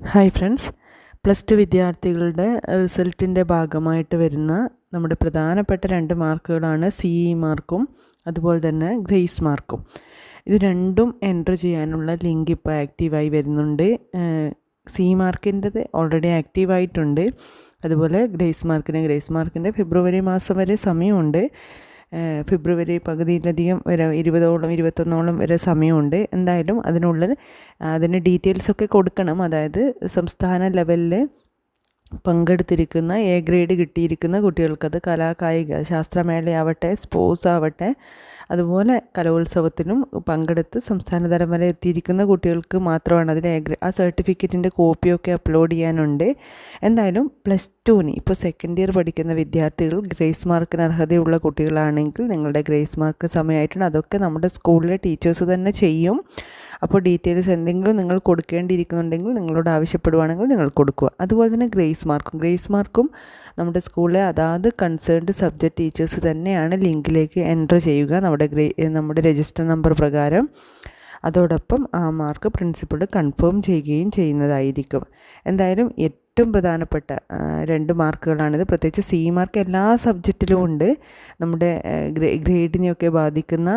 Hi friends plus two വിദ്യാർത്ഥികളുടെ റിസൾട്ടിന്റെ ഭാഗമായിട്ട് വരുന്ന നമ്മുടെ പ്രധാനപ്പെട്ട രണ്ട് മാർക്കുകളാണ് സി ഇ മാർക്കും അതുപോലെ തന്നെ ഗ്രേസ് മാർക്കും ഇത് രണ്ടും എന്റർ ചെയ്യാനുള്ള ലിങ്ക് ഇപ്പോൾ ആക്റ്റീവായി വരുന്നുണ്ട്. സി മാർക്കിന്റെത് ഓൾറെഡി ആക്റ്റീവായിട്ടുണ്ട് അതുപോലെ ഗ്രേസ് മാർക്കിന് ഗ്രേസ് മാർക്കിന്റെ ഫെബ്രുവരി മാസം വരെ സമയമുണ്ട്. ഫെബ്രുവരി പകുതിയിലധികം വരെ ഇരുപതോളം ഇരുപത്തൊന്നോളം വരെ സമയമുണ്ട്. എന്തായാലും അതിനുള്ളിൽ അതിന് ഡീറ്റെയിൽസൊക്കെ കൊടുക്കണം. അതായത് സംസ്ഥാന ലെവലിൽ പങ്കെടുത്തിരിക്കുന്ന എ ഗ്രേഡ് കിട്ടിയിരിക്കുന്ന കുട്ടികൾക്കത് കലാ കായിക ശാസ്ത്രമേളയാവട്ടെ സ്പോർട്സ് ആവട്ടെ അതുപോലെ കലോത്സവത്തിനും പങ്കെടുത്ത് സംസ്ഥാനതലം വരെ എത്തിയിരിക്കുന്ന കുട്ടികൾക്ക് മാത്രമാണ് അതിൽ എ ആ സർട്ടിഫിക്കറ്റിന്റെ കോപ്പിയൊക്കെ അപ്ലോഡ് ചെയ്യാനുണ്ട്. എന്തായാലും പ്ലസ് ടുവിന് ഇപ്പോൾ സെക്കൻഡ് ഇയർ പഠിക്കുന്ന വിദ്യാർത്ഥികൾ ഗ്രേസ് മാർക്കിന് അർഹതയുള്ള കുട്ടികളാണെങ്കിൽ നിങ്ങളുടെ ഗ്രേസ് മാർക്ക് സമയമായിട്ടുണ്ട്. അതൊക്കെ നമ്മുടെ സ്കൂളിലെ ടീച്ചേഴ്സ് തന്നെ ചെയ്യും. അപ്പോൾ ഡീറ്റെയിൽസ് എന്തെങ്കിലും നിങ്ങൾ കൊടുക്കേണ്ടിയിരിക്കുന്നുണ്ടെങ്കിൽ നിങ്ങളോട് ആവശ്യപ്പെടുവാണെങ്കിൽ നിങ്ങൾ കൊടുക്കുക. അതുപോലെ തന്നെ ഗ്രേസ് മാർക്കും ഗ്രേസ് മാർക്കും നമ്മുടെ സ്കൂളിലെ അതാത് കൺസേൺഡ് സബ്ജക്റ്റ് ടീച്ചേഴ്സ് തന്നെയാണ് ലിങ്കിലേക്ക് എന്റർ ചെയ്യുക നമ്മുടെ ഗ്രേ നമ്മുടെ രജിസ്റ്റർ നമ്പർ പ്രകാരം. അതോടൊപ്പം ആ മാർക്ക് പ്രിൻസിപ്പൾ കൺഫേം ചെയ്യുകയും ചെയ്യുന്നതായിരിക്കും. എന്തായാലും ഏറ്റവും പ്രധാനപ്പെട്ട രണ്ട് മാർക്കുകളാണിത്. പ്രത്യേകിച്ച് സി മാർക്ക് എല്ലാ സബ്ജക്റ്റിലും ഉണ്ട്. നമ്മുടെ ഗ്രേഡിനെയൊക്കെ ബാധിക്കുന്ന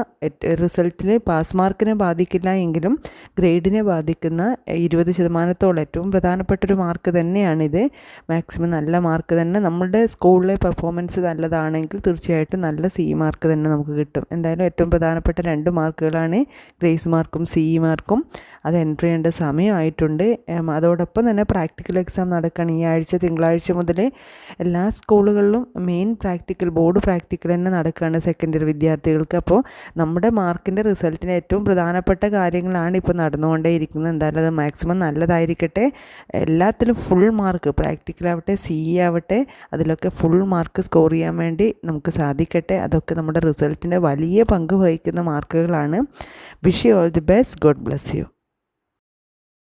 റിസൾട്ടിൽ പാസ് മാർക്കിനെ ബാധിക്കില്ല എങ്കിലും ഗ്രേഡിനെ ബാധിക്കുന്ന ഇരുപത് ശതമാനത്തോളം ഏറ്റവും പ്രധാനപ്പെട്ടൊരു മാർക്ക് തന്നെയാണിത്. മാക്സിമം നല്ല മാർക്ക് തന്നെ. നമ്മുടെ സ്കൂളിലെ പെർഫോമൻസ് നല്ലതാണെങ്കിൽ തീർച്ചയായിട്ടും നല്ല സി മാർക്ക് തന്നെ നമുക്ക് കിട്ടും. എന്തായാലും ഏറ്റവും പ്രധാനപ്പെട്ട രണ്ട് മാർക്കുകളാണ് ഗ്രേസ് മാർക്കും സി മാർക്കും. അത് എൻട്രി ചെയ്യേണ്ട സമയമായിട്ടുണ്ട്. അതോടൊപ്പം തന്നെ പ്രാക്ടിക്കൽ എക്സാം നടക്കുകയാണ് ഈ ആഴ്ച തിങ്കളാഴ്ച മുതൽ എല്ലാ സ്കൂളുകളിലും മെയിൻ പ്രാക്ടിക്കൽ ബോർഡ് പ്രാക്ടിക്കൽ തന്നെ നടക്കുകയാണ് സെക്കൻഡറി വിദ്യാർത്ഥികൾക്ക്. അപ്പോൾ നമ്മുടെ മാർക്കിന്റെ റിസൾട്ടിന് ഏറ്റവും പ്രധാനപ്പെട്ട കാര്യങ്ങളാണ് ഇപ്പോൾ നടന്നുകൊണ്ടേയിരിക്കുന്നത്. എന്തായാലും അത് മാക്സിമം നല്ലതായിരിക്കട്ടെ. എല്ലാത്തിലും ഫുൾ മാർക്ക് പ്രാക്ടിക്കലാവട്ടെ സി ആവട്ടെ അതിലൊക്കെ ഫുൾ മാർക്ക് സ്കോർ ചെയ്യാൻ വേണ്ടി നമുക്ക് സാധിക്കട്ടെ. അതൊക്കെ നമ്മുടെ റിസൾട്ടിന്റെ വലിയ പങ്ക് വഹിക്കുന്ന മാർക്കുകളാണ് wish you all the best God bless you